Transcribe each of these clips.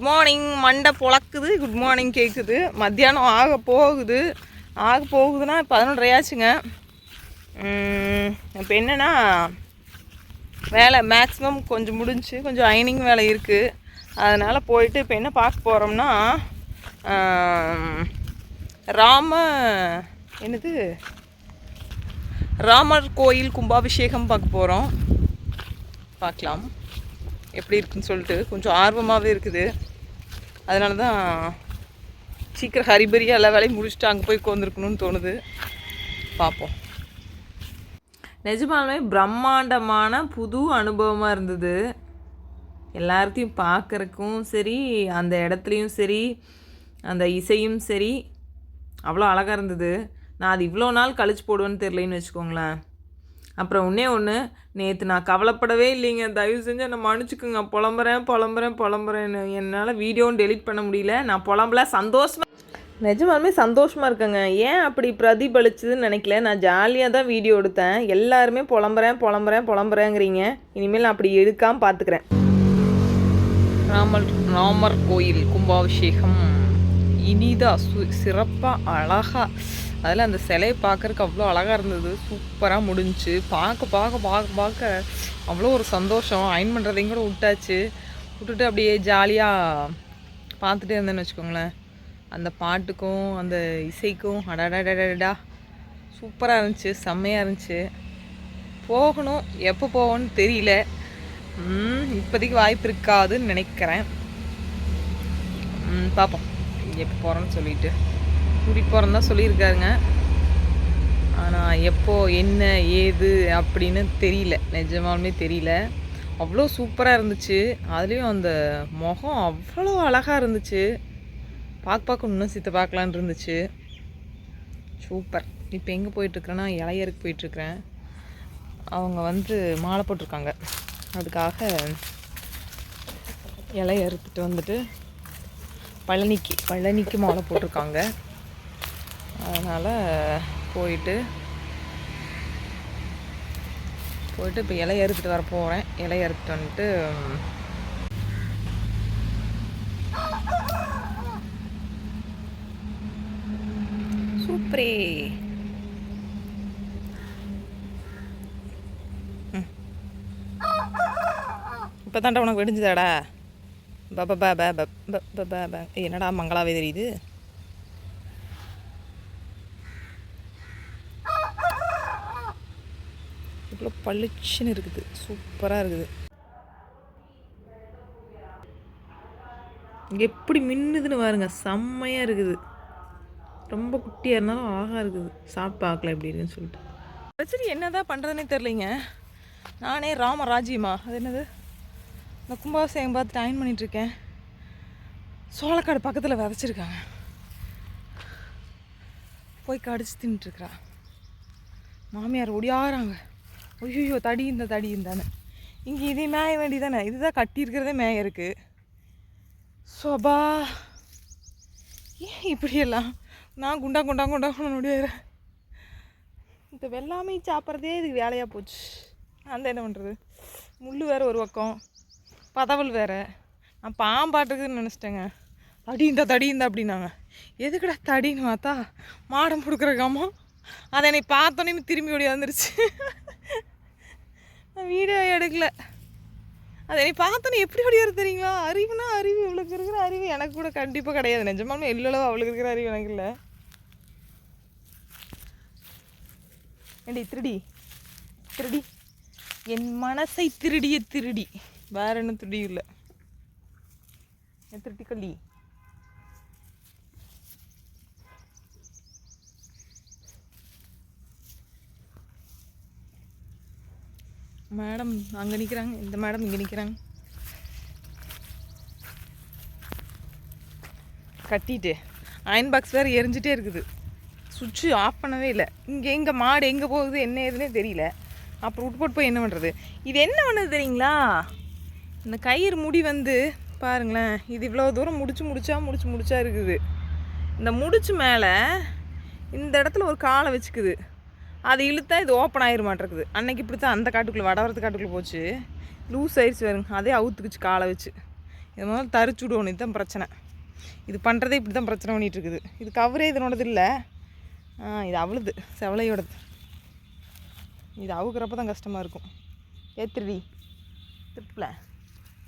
Good morning மண்டை பொழக்குது. Good morning கேட்குது மத்தியானம் ஆக போகுது. ஆக போகுதுன்னா பதினொன்றரை ஆச்சுங்க இப்போ என்னென்னா வேலை மேக்ஸிமம் கொஞ்சம் முடிஞ்சு கொஞ்சம் அயனிங் வேலை இருக்குது அதனால் போயிட்டு இப்போ என்ன பார்க்க போகிறோம்னா ராம என்னது? ராமர் கோயில் கும்பாபிஷேகம் பார்க்க போகிறோம் பார்க்கலாம். எப்படி இருக்குன்னு சொல்லிட்டு கொஞ்சம் ஆர்வமாகவே இருக்குது. அதனால தான் சீக்கிரம் ஹரிபரியாக எல்லா வேலையும் முடிச்சுட்டு அங்கே போய் உட்காந்துருக்கணும்னு தோணுது. பார்ப்போம் நிஜமாலுமே பிரம்மாண்டமான புது அனுபவமாக இருந்தது. எல்லாத்தையும் பார்க்குறக்கும் சரி அந்த இடத்துலையும் சரி அந்த இசையும் சரி அவ்வளோ அழகாக இருந்தது. நான் அது இவ்வளோ நாள் கழிச்சு போடுவேன்னு தெரிலன்னு வச்சுக்கோங்களேன். அப்புறம் ஒன்றே ஒன்று நேற்று நான் கவலைப்படவே இல்லைங்க. தயவு செஞ்சு என்னை மன்னிச்சுக்குங்க. புலம்புறேன் புலம்புறேன் புலம்புறேன்னு என்னால் வீடியோவும் டெலிட் பண்ண முடியல. நான் புலம்பல சந்தோஷமாக நிஜமாலுமே சந்தோஷமாக இருக்கேங்க. ஏன் அப்படி பிரதிபலிச்சதுன்னு நினைக்கல. நான் ஜாலியாக தான் வீடியோ எடுத்தேன். எல்லாருமே புலம்புறேன் புலம்புறேன் புலம்புறேங்கிறீங்க. இனிமேல் நான் அப்படி எடுக்காமல் பார்த்துக்கிறேன் ராமர் ராமர் கோயில் கும்பாபிஷேகம். இனிதா சு சிறப்பாக அழகாக அதில் அந்த சிலையை பார்க்கறக்கு அவ்வளோ அழகாக இருந்தது. சூப்பராக முடிஞ்சுச்சு பார்க்க பார்க்க பார்க்க பார்க்க அவ்வளோ ஒரு சந்தோஷம். அயன் பண்ணுறதையும் கூட விட்டாச்சு. விட்டுட்டு அப்படியே ஜாலியாக பார்த்துட்டே இருந்தேன்னு வச்சுக்கோங்களேன். அந்த பாட்டுக்கும் அந்த இசைக்கும் அடாடாடாடா சூப்பராக இருந்துச்சு. செம்மையாக இருந்துச்சு. போகணும். எப்போ போகணும்னு தெரியல. இப்போதைக்கு வாய்ப்பு இருக்காதுன்னு நினைக்கிறேன். ம், பார்ப்போம் எப்போ போகிறோன்னு சொல்லிட்டு. கூட்டிகிட்டு போகிறேன்னு தான் சொல்லியிருக்காருங்க. ஆனால் எப்போ என்ன ஏது அப்படின்னு தெரியல. நிஜமாலுமே தெரியல. அவ்வளோ சூப்பராக இருந்துச்சு. அதுலேயும் அந்த முகம் அவ்வளோ அழகாக இருந்துச்சு. பார்க்க பார்க்க இன்னும் சித்த பார்க்கலான் இருந்துச்சு. சூப்பர். இப்போ எங்கே போயிட்டுருக்குறேன்னா இளையருக்கு போயிட்டுருக்குறேன். அவங்க வந்து மாலை போட்டிருக்காங்க. அதுக்காக இலைய அறுத்துட்டு வந்துட்டு பழனிக்கு பழனிக்கு மாலை போட்டிருக்காங்க. அதனால் போயிட்டு போயிட்டு இப்போ இலை அறுத்துட்டு வர போகிறேன் இலை அறுத்துட்டு வந்துட்டு சூப்பரே. இப்போ தாண்டா உனக்கு வெடிஞ்சுதாடா. ப ப பபா பபா என்னடா மங்களாவே தெரியுது? இவ்வளோ பளிச்சுன்னு இருக்குது. சூப்பராக இருக்குது. இங்கே எப்படி மின்னுதுன்னு பாருங்க. செம்மையாக இருக்குது. ரொம்ப குட்டியாக இருந்தாலும் ஆகா இருக்குது. சாப்பிட்டு பார்க்கல எப்படி இருக்குன்னு சொல்லிட்டு. சரி என்னதான் பண்ணுறதுனே தெரிலிங்க நானே ராமராஜ்யமா? அது என்னது? இந்த கும்பாபிஷேகம் பார்த்துட்டு அயன் பண்ணிகிட்ருக்கேன் சோளக்காடு பக்கத்தில் விதைச்சிருக்காங்க. போய் கடிச்சு தின்ட்டுருக்குறா மாமியார் ஒடியாறாங்க ஐயோ தடி இந்த தடி இந்தானே இங்கே இதே மேய வேண்டியதானே இதுதான் கட்டியிருக்கிறதே மேய இருக்குது சோபா. ஏன் இப்படியெல்லாம்? நான் குண்டா குண்டா குண்டா குண்டா முடியாதுறேன் இந்த வெள்ளாமை சாப்பிட்றதே இதுக்கு வேலையாக போச்சு. அந்த என்ன பண்ணுறது முள் வேறு ஒரு பக்கம். பதவல் வேறு. நான் பாம்பாட்டுக்குன்னு நினச்சிட்டேங்க. தடி இந்த தடி இந்த அப்படின்னாங்க. எதுக்குடா தடின்னு பார்த்தா மாடம் கொடுக்குறக்காமோ அதை என்னை பார்த்தோன்னே திரும்பி ஓடி வந்துருச்சு. வீடியோ எடுக்கல. அதை நீ பார்த்தோன்னே எப்படி ஓடி தெரியுங்களா அறிவுனா அறிவு. இவளுக்கு இருக்கிற அறிவு எனக்கு கூட கண்டிப்பாக கிடையாது. நிஜமாலுமே எல்லளவு அவளுக்கு இருக்கிற அறிவு எனக்கு இல்லை. ஏண்டி திருடி. திருடி. என் மனசை திருடிய திருடி. வேற என்ன திருடி இல்லை. என் மேடம் அங்கே நிற்கிறாங்க இந்த மேடம் இங்கே நிற்கிறாங்க கட்டிட்டு அயன் பாக்ஸ் வேறு எரிஞ்சிட்டே இருக்குது. சுவிட்சு ஆஃப் பண்ணவே இல்லை. இங்கே எங்கே மாடு எங்கே போகுது என்ன ஏதுன்னே தெரியல. அப்புறம் விட்டு போட்டு போய் என்ன பண்ணுறது இது என்ன பண்ணுது தெரியுங்களா? இந்த கயிறு முடி வந்து பாருங்களேன் இது இவ்வளோ தூரம் முடிச்சு முடிச்சா முடிச்சு முடிச்சா இருக்குது. இந்த முடிச்சு மேலே இந்த இடத்துல ஒரு காலை வச்சுக்குது. அது இழுத்தா இது ஓப்பன் ஆயிர மாட்டேருக்குது. அன்னைக்கு இப்படி தான் அந்த காட்டுக்குள்ளே வடவரத்து காட்டுக்குள்ளே போச்சு. லூஸ் ஆயிடுச்சு வருங்க அதே அவுத்துக்குச்சு காலை வச்சு. இது முதல்ல தரிச்சு விடுவோம். இதுதான் பிரச்சனை. இது பண்ணுறதே இப்படி தான் பிரச்சனை பண்ணிகிட்டு இருக்குது இது கவரே இதனோடது இல்லை இது அவளுது செவலையோடது. இது அவுக்கிறப்ப தான் கஷ்டமாக இருக்கும். ஏத்திரி திருப்பில்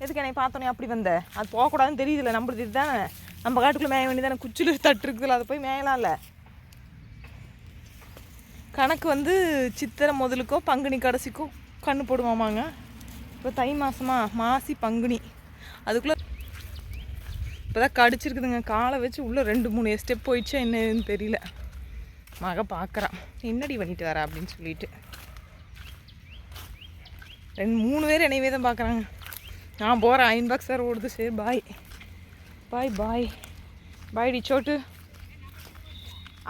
எதுக்கு என்னை பார்த்தோன்னே அப்படி வந்த? அது போகக்கூடாதுன்னு தெரியுதுல்ல. நம்மளுது இதுதானே. நம்ம காட்டுக்குள்ளே மேய வேண்டியதானே குச்சியில் தட்டு இருக்குதுல்ல அதை போய் மேயலாம்ல. கணக்கு வந்து சித்திரை முதலுக்கோ பங்குனி கடைசிக்கோ கண்ணு போடுவாமாங்க இப்போ தை மாதமா மாசி பங்குனி. அதுக்குள்ளே இப்போ தான் கடிச்சிருக்குதுங்க. காலை வச்சு உள்ளே ரெண்டு மூணு ஸ்டெப் போயிடுச்சா என்னன்னு தெரியல. மக பார்க்குறான் என்னடி பண்ணிட்டு வர? அப்படின்னு சொல்லிட்டு. ரெண்டு மூணு பேர் என்னையவே தான் பார்க்குறாங்க நான் போகிறேன் அயன் பாக்ஸ் சார் ஓடுது. சரி பாய் பாய் பாய் பாய் டி சோட்டு.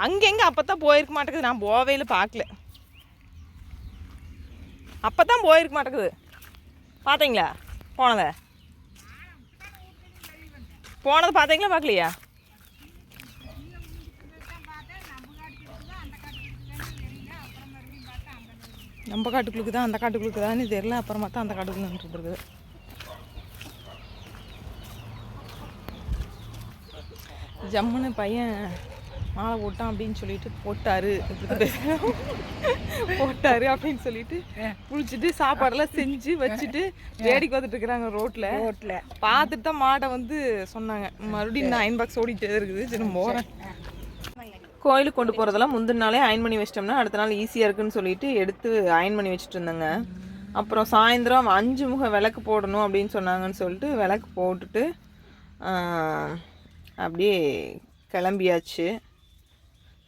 அங்கெங்கே அப்போ தான் போயிருக்க மாட்டேங்குது. நான் போவையில் பார்க்கல அப்போ தான் போயிருக்க மாட்டேங்குது. பார்த்தீங்களா போனதை? போனதை பார்த்தீங்களா பார்க்கலையா நம்ம காட்டுக்குள்ளுக்கு தான் அந்த காட்டுக்குள்ளுக்கு தான் தெரியல. அப்புறமா தான் அந்த காட்டுக்குள்ள இருக்குது. ஜம்முன்னு பையன் மாலை போட்டான் அப்படின்னு சொல்லிட்டு போட்டாரு. போட்டாரு அப்படின்னு சொல்லிட்டு குளிச்சுட்டு சாப்பாடெல்லாம் செஞ்சு வச்சுட்டு வேடிக்கை பார்த்துட்டு இருக்கிறாங்க ரோட்ல. ரோட்டில் பார்த்துட்டு தான் மாடை வந்து சொன்னாங்க. மறுபடியும் நான் அயன் பாக்ஸ் ஓடிட்டே இருக்குது. சரி போகிறேன் கோயிலுக்கு கொண்டு போகிறதெல்லாம் முந்தின நாளே அயன் பண்ணி வச்சிட்டோம்னா அடுத்த நாள் ஈஸியாக இருக்குன்னு சொல்லிட்டு எடுத்து அயன் பண்ணி வச்சுட்டு இருந்தாங்க. அப்புறம் சாயந்தரம் அஞ்சு முக விளக்கு போடணும் அப்படின்னு சொன்னாங்கன்னு சொல்லிட்டு விளக்கு போட்டுட்டு அப்படியே கிளம்பியாச்சு.